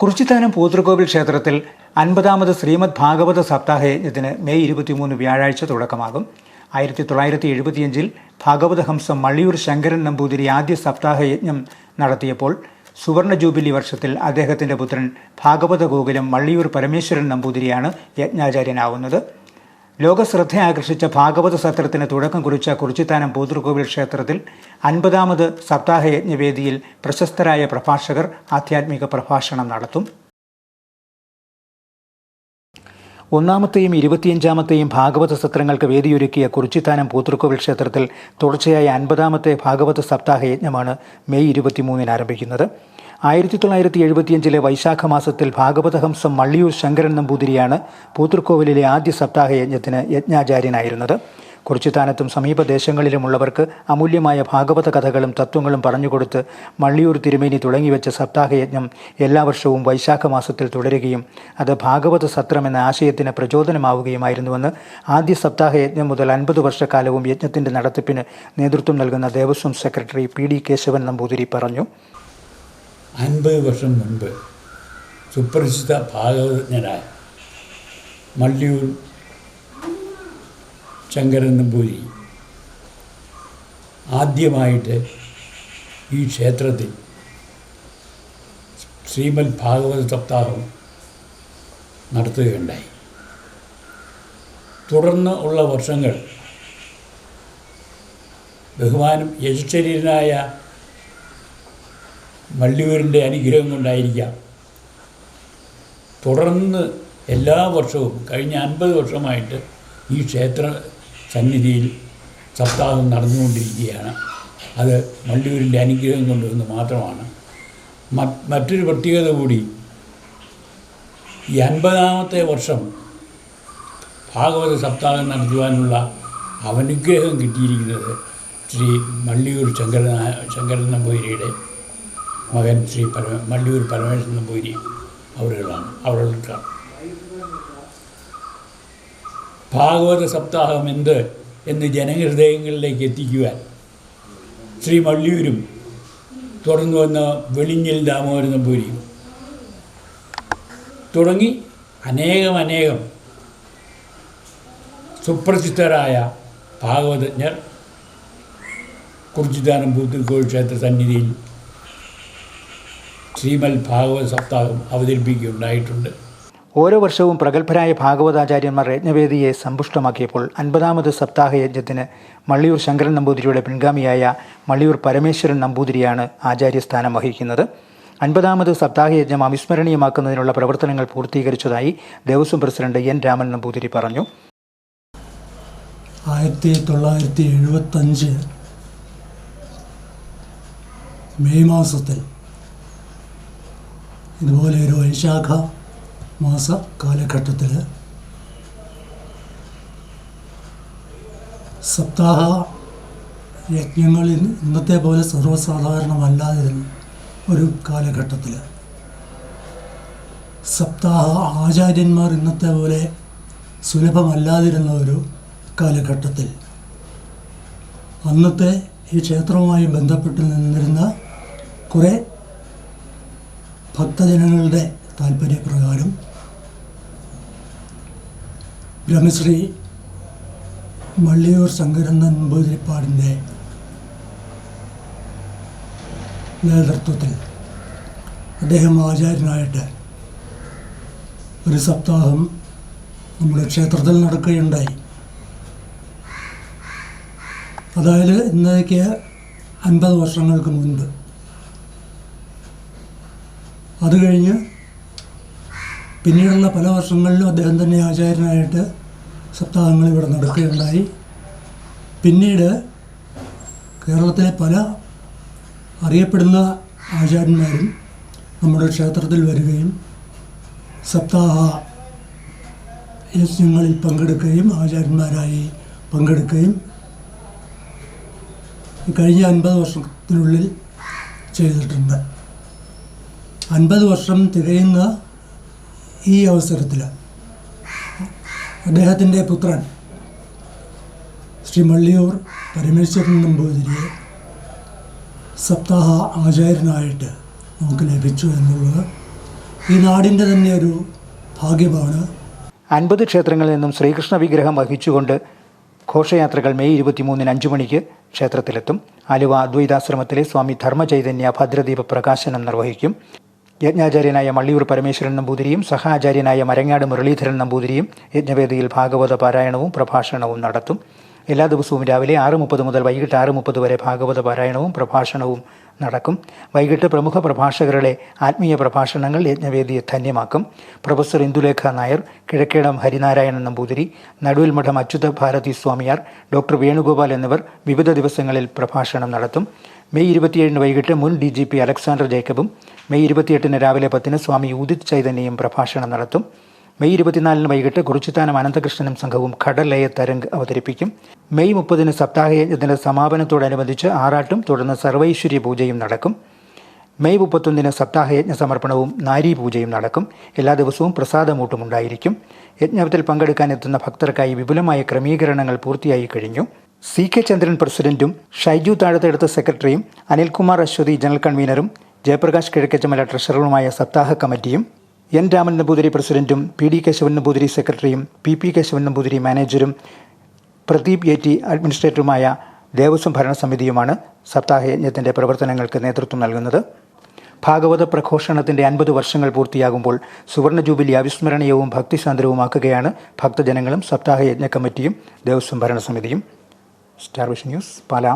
കുറിച്ചിത്താനം പൂതൃകോവിൽ ക്ഷേത്രത്തിൽ അൻപതാമത് ശ്രീമദ് ഭാഗവത സപ്താഹ യജ്ഞത്തിന് മെയ് ഇരുപത്തിമൂന്ന് വ്യാഴാഴ്ച തുടക്കമാകും. ആയിരത്തി തൊള്ളായിരത്തി എഴുപത്തിയഞ്ചിൽ ഭാഗവതഹംസം മള്ളിയൂർ ശങ്കരൻ നമ്പൂതിരി ആദ്യ സപ്താഹ യജ്ഞം നടത്തിയപ്പോൾ സുവർണ ജൂബിലി വർഷത്തിൽ അദ്ദേഹത്തിന്റെ പുത്രൻ ഭാഗവത ഗോകുലം മള്ളിയൂർ പരമേശ്വരൻ നമ്പൂതിരിയാണ് യജ്ഞാചാര്യനാവുന്നത്. ലോകശ്രദ്ധ ആകർഷിച്ച ഭാഗവത സത്രത്തിന് തുടക്കം കുറിച്ച കുറിച്ചിത്താനം പൂതൃകോവിൽ ക്ഷേത്രത്തിൽ അൻപതാമത് സപ്താഹ യജ്ഞവേദിയിൽ പ്രശസ്തരായ പ്രഭാഷകർ ആധ്യാത്മിക പ്രഭാഷണം നടത്തും. ഒന്നാമത്തെയും ഇരുപത്തിയഞ്ചാമത്തെയും ഭാഗവത സത്രങ്ങൾക്ക് വേദിയൊരുക്കിയ കുറിച്ചിത്താനം പൂത്തൃക്കോവിൽ ക്ഷേത്രത്തിൽ തുടർച്ചയായ അൻപതാമത്തെ ഭാഗവത സപ്താഹ യജ്ഞമാണ് മെയ് ഇരുപത്തിമൂന്നിന് ആരംഭിക്കുന്നത്. ആയിരത്തി തൊള്ളായിരത്തി എഴുപത്തിയഞ്ചിലെ വൈശാഖ മാസത്തിൽ ഭാഗവതഹംസം മള്ളിയൂർ ശങ്കരൻ നമ്പൂതിരിയാണ് പൂത്തൃക്കോവിലിലെ ആദ്യ സപ്താഹ യജ്ഞത്തിന് യജ്ഞാചാര്യനായിരുന്നത്. കുറിച്ചിത്താനത്തും സമീപ ദേശങ്ങളിലുമുള്ളവർക്ക് അമൂല്യമായ ഭാഗവത കഥകളും തത്വങ്ങളും പറഞ്ഞുകൊടുത്ത് മള്ളിയൂർ തിരുമേനി തുടങ്ങിവെച്ച സപ്താഹയജ്ഞം എല്ലാ വർഷവും വൈശാഖ മാസത്തിൽ തുടരുകയും അത് ഭാഗവത സത്രം എന്ന ആശയത്തിന് പ്രചോദനമാവുകയുമായിരുന്നുവെന്ന് ആദ്യ സപ്താഹയജ്ഞം മുതൽ അൻപത് വർഷക്കാലവും യജ്ഞത്തിന്റെ നടത്തിപ്പിന് നേതൃത്വം നൽകുന്ന Devaswom secretary P D Keshavan Namboothiri പറഞ്ഞു. അൻപത് വർഷം മുൻപ് സുപ്രസിദ്ധ ഭാഗവതജ്ഞനായ മല്ലിയൂർ ശങ്കരൻ നമ്പൂരി ആദ്യമായിട്ട് ഈ ക്ഷേത്രത്തിൽ ശ്രീമദ് ഭാഗവത സപ്താഹം നടത്തുകയുണ്ടായി. തുടർന്ന് ഉള്ള വർഷങ്ങൾ ബഹുമാനം യശരീരനായ മള്ളിയൂരിന്റെ അനുഗ്രഹം കൊണ്ടായിരിക്കാം. തുടർന്ന് എല്ലാ വർഷവും കഴിഞ്ഞ അൻപത് വർഷമായിട്ട് ഈ ക്ഷേത്ര സന്നിധിയിൽ സപ്താഹം നടന്നുകൊണ്ടിരിക്കുകയാണ്. അത് വള്ളിയൂരിന്റെ അനുഗ്രഹം കൊണ്ടുവന്ന് മാത്രമാണ്. മറ്റൊരു പ്രത്യേകത കൂടി ഈ അൻപതാമത്തെ വർഷം ഭാഗവത സപ്താഹം നടത്തുവാനുള്ള അവനുഗ്രഹം കിട്ടിയിരിക്കുന്നത് ശ്രീ മള്ളിയൂർ ശങ്കര ശങ്കരൻ നമ്പൂതിരിയുടെ മകൻ ശ്രീ പരമ മല്ലൂർ പരമേശ്വരൻ നമ്പൂരി അവരുകളാണ് അവരുടെ ഭാഗവത സപ്താഹം എന്ത് എന്ന് ജനഹൃദയങ്ങളിലേക്ക് എത്തിക്കുവാൻ ശ്രീ മള്ളിയൂരും തുടർന്ന് വന്ന വെളിഞ്ഞിൽ ദാമോദരൻ നമ്പൂരിയും തുടങ്ങി അനേകം അനേകം സുപ്രസിദ്ധരായ ഭാഗവതജ്ഞർ കുറിച്ചിദാനം പൂത്തിക്കോൾ ക്ഷേത്ര സന്നിധിയിൽ ശ്രീമൽ ഭാഗവത സപ്താഹം അവതരിപ്പിക്കുകയുണ്ടായിട്ടുണ്ട്. ഓരോ വർഷവും പ്രഗത്ഭരായ ഭാഗവതാചാര്യന്മാർ യജ്ഞവേദിയെ സമ്പുഷ്ടമാക്കിയപ്പോൾ അൻപതാമത് സപ്താഹ യജ്ഞത്തിന് മള്ളിയൂർ ശങ്കരൻ നമ്പൂതിരിയുടെ പിൻഗാമിയായ മള്ളിയൂർ പരമേശ്വരൻ നമ്പൂതിരിയാണ് ആചാര്യസ്ഥാനം വഹിക്കുന്നത്. അൻപതാമത് സപ്താഹ യജ്ഞം അവിസ്മരണീയമാക്കുന്നതിനുള്ള പ്രവർത്തനങ്ങൾ പൂർത്തീകരിച്ചതായി ദേവസ്വം പ്രസിഡന്റ് എൻ രാമൻ നമ്പൂതിരി പറഞ്ഞു. ആയിരത്തി തൊള്ളായിരത്തി എഴുപത്തഞ്ച് മെയ് മാസത്തിൽ ഇതുപോലെ ഒരു വൈശാഖ മാസ കാലഘട്ടത്തിൽ സപ്താഹ യജ്ഞങ്ങളിൽ ഇന്നത്തെ പോലെ സർവസാധാരണമല്ലാതിരുന്ന ഒരു കാലഘട്ടത്തിൽ സപ്താഹ ആചാര്യന്മാർ ഇന്നത്തെ പോലെ സുലഭമല്ലാതിരുന്ന ഒരു കാലഘട്ടത്തിൽ. അന്നത്തെ ഈ ക്ഷേത്രവുമായി ബന്ധപ്പെട്ട് നിന്നിരുന്ന കുറേ ഭക്തജനങ്ങളുടെ താല്പര്യപ്രകാരം ബ്രഹ്മശ്രീ മള്ളിയൂർ ശങ്കരൻ നമ്പൂതിരിപ്പാടിന്റെ നേതൃത്വത്തിൽ അദ്ദേഹം ആചാര്യനായിട്ട് ഒരു സപ്താഹം നമ്മുടെ ക്ഷേത്രത്തിൽ നടക്കുകയുണ്ടായി. അതായത് ഇന്നേക്ക് അൻപത് വർഷങ്ങൾക്ക് മുൻപ്. അത് കഴിഞ്ഞ് പിന്നീടുള്ള പല വർഷങ്ങളിലും അദ്ദേഹം തന്നെ ആചാര്യനായിട്ട് സപ്താഹങ്ങൾ ഇവിടെ നടക്കുകയുണ്ടായി. പിന്നീട് കേരളത്തിലെ പല അറിയപ്പെടുന്ന ആചാര്യന്മാരും നമ്മുടെ ക്ഷേത്രത്തിൽ വരികയും സപ്താഹ യജ്ഞങ്ങളിൽ പങ്കെടുക്കുകയും ആചാര്യന്മാരായി പങ്കെടുക്കുകയും കഴിഞ്ഞ അൻപത് വർഷത്തിനുള്ളിൽ ചെയ്തിട്ടുണ്ട്. അൻപത് വർഷം തികയുന്ന ഈ അവസരത്തിൽ അദ്ദേഹത്തിന്റെ പുത്രൻ ശ്രീ മള്ളിയൂർ പരമേശ്വരൻ നമ്പൂതിരിയെ സപ്താഹ ആചാര്യനായിട്ട് നമുക്ക് ലഭിച്ചു എന്നുള്ളത് ഈ നാടിന്റെ തന്നെ ഒരു ഭാഗ്യമാണ്. അൻപത് ക്ഷേത്രങ്ങളിൽ നിന്നും ശ്രീകൃഷ്ണ വിഗ്രഹം വഹിച്ചുകൊണ്ട് ഘോഷയാത്രകൾ മെയ് ഇരുപത്തിമൂന്നിന് അഞ്ചു മണിക്ക് ക്ഷേത്രത്തിലെത്തും. ആലുവ അദ്വൈതാശ്രമത്തിലെ സ്വാമി ധർമ്മചൈതന്യ ഭദ്രദീപ പ്രകാശനം നിർവഹിക്കും. യജ്ഞാചാര്യനായ മള്ളിയൂർ പരമേശ്വരൻ നമ്പൂതിരിയും സഹാചാര്യനായ മരങ്ങാട് മുരളീധരൻ നമ്പൂതിരിയും യജ്ഞവേദിയിൽ ഭാഗവത പാരായണവും പ്രഭാഷണവും നടത്തും. എല്ലാ ദിവസവും രാവിലെ ആറ് മുപ്പത് മുതൽ വൈകിട്ട് ആറ് മുപ്പത് വരെ ഭാഗവത പാരായണവും പ്രഭാഷണവും നടക്കും. വൈകിട്ട് പ്രമുഖ പ്രഭാഷകരുടെ ആത്മീയ പ്രഭാഷണങ്ങൾ യജ്ഞവേദിയെ ധന്യമാക്കും. പ്രൊഫസർ ഇന്ദുലേഖ നായർ കിഴക്കേടം ഹരിനാരായണൻ നമ്പൂതിരി നടുവിൽമഠം അച്യുത ഭാരതി സ്വാമിയാർ ഡോക്ടർ വേണുഗോപാൽ എന്നിവർ വിവിധ ദിവസങ്ങളിൽ പ്രഭാഷണം നടത്തും. മെയ് ഇരുപത്തിയേഴിന് വൈകിട്ട് മുൻ ഡി ജി പി അലക്സാണ്ടർ ജേക്കബും മെയ് ഇരുപത്തിയെട്ടിന് രാവിലെ പത്തിന് സ്വാമി ഉദിത് ചൈതന്യയും പ്രഭാഷണം നടത്തും. മെയ് ഇരുപത്തിനാലിന് വൈകിട്ട് കുറിച്ചിത്താനം അനന്തകൃഷ്ണനും സംഘവും ഘടലയ തരംഗ് അവതരിപ്പിക്കും. മെയ് മുപ്പതിന് സപ്താഹയജ്ഞത്തിന്റെ സമാപനത്തോടനുബന്ധിച്ച് ആറാട്ടും തുടർന്ന് സർവൈശ്വര്യ പൂജയും നടക്കും. മെയ് മുപ്പത്തൊന്നിന് സപ്താഹയജ്ഞ സമർപ്പണവും നാരീ പൂജയും നടക്കും. എല്ലാ ദിവസവും പ്രസാദമൂട്ടും ഉണ്ടായിരിക്കും. യജ്ഞത്തിൽ പങ്കെടുക്കാൻ എത്തുന്ന ഭക്തർക്കായി വിപുലമായ ക്രമീകരണങ്ങൾ പൂർത്തിയായി കഴിഞ്ഞു. സി കെ ചന്ദ്രൻ പ്രസിഡന്റും ഷൈജു താഴത്തെടുത്ത സെക്രട്ടറിയും അനിൽകുമാർ അശ്വതി ജനറൽ കൺവീനറും ജയപ്രകാശ് കിഴക്കച്ചമല ട്രഷററുമായ സപ്താഹ കമ്മിറ്റിയും എൻ രാമൻ നമ്പൂതിരി പ്രസിഡന്റും പി ഡി കേശവൻ നമ്പൂതിരി സെക്രട്ടറിയും പി പി കേശവൻ നമ്പൂതിരി മാനേജറും പ്രദീപ് യേറ്റി അഡ്മിനിസ്ട്രേറ്ററുമായ ദേവസ്വം ഭരണസമിതിയുമാണ് സപ്താഹയജ്ഞത്തിന്റെ പ്രവർത്തനങ്ങൾക്ക് നേതൃത്വം നൽകുന്നത്. ഭാഗവത പ്രഘോഷണത്തിന്റെ അൻപത് വർഷങ്ങൾ പൂർത്തിയാകുമ്പോൾ സുവർണ ജൂബിലി അവിസ്മരണീയവും ഭക്തിസാന്ദ്രവുമാക്കുകയാണ് ഭക്തജനങ്ങളും സപ്താഹയജ്ഞ കമ്മിറ്റിയും Devaswom ഭരണസമിതിയും. Star vision news Pala.